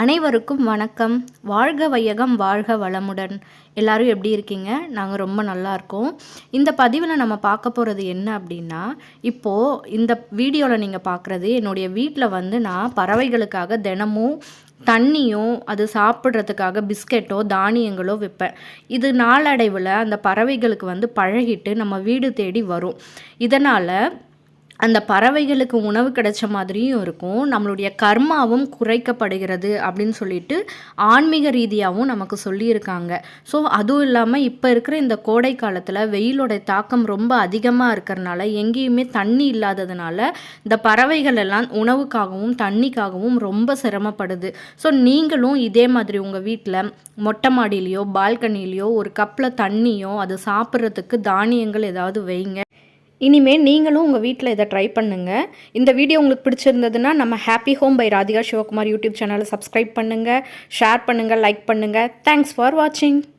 அனைவருக்கும் வணக்கம். வாழ்க வையகம் வாழ்க வளமுடன். எல்லாரும் எப்படி இருக்கீங்க? நாங்கள் ரொம்ப நல்லா இருக்கோம். இந்த பதிவில் நம்ம பார்க்க போகிறது என்ன அப்படின்னா இப்போது இந்த வீடியோவில் நீங்கள் பார்க்குறது என்னுடைய வீட்டில் வந்து நான் பறவைகளுக்காக தினமும் தண்ணியும் அது சாப்பிட்றதுக்காக பிஸ்கெட்டோ தானியங்களோ விற்பேன். இது நாளடைவில் அந்த பறவைகளுக்கு வந்து பழகிட்டு நம்ம வீடு தேடி வரும். இதனால் அந்த பறவைகளுக்கு உணவு கிடைச்ச மாதிரியும் இருக்கும். நம்மளுடைய கர்மாவும் குறைக்கப்படுகிறது அப்படின்னு சொல்லிட்டு ஆன்மீக ரீதியாகவும் நமக்கு சொல்லியிருக்காங்க. ஸோ அதுவும் இல்லாமல் இப்போ இருக்கிற இந்த கோடை காலத்தில் வெயிலோட தாக்கம் ரொம்ப அதிகமாக இருக்கிறனால எங்கேயுமே தண்ணி இல்லாததுனால இந்த பறவைகள் எல்லாம் உணவுக்காகவும் தண்ணிக்காகவும் ரொம்ப சிரமப்படுது. ஸோ நீங்களும் இதே மாதிரி உங்கள் வீட்டில் மொட்டை மாடியிலையோ பால்கனிலேயோ ஒரு கப்பில் தண்ணியோ அது சாப்பிட்றதுக்கு தானியங்கள் ஏதாவது வைங்க. இனிமேல் நீங்களும் உங்கள் வீட்டில் இதை ட்ரை பண்ணுங்கள் இந்த வீடியோ உங்களுக்கு பிடிச்சிருந்ததுன்னா நம்ம happy home by Radhika Sivakumar YouTube சேனலை சப்ஸ்கிரைப் பண்ணுங்கள் ஷேர் பண்ணுங்கள் லைக் பண்ணுங்கள் தேங்க்ஸ் ஃபார் வாட்சிங்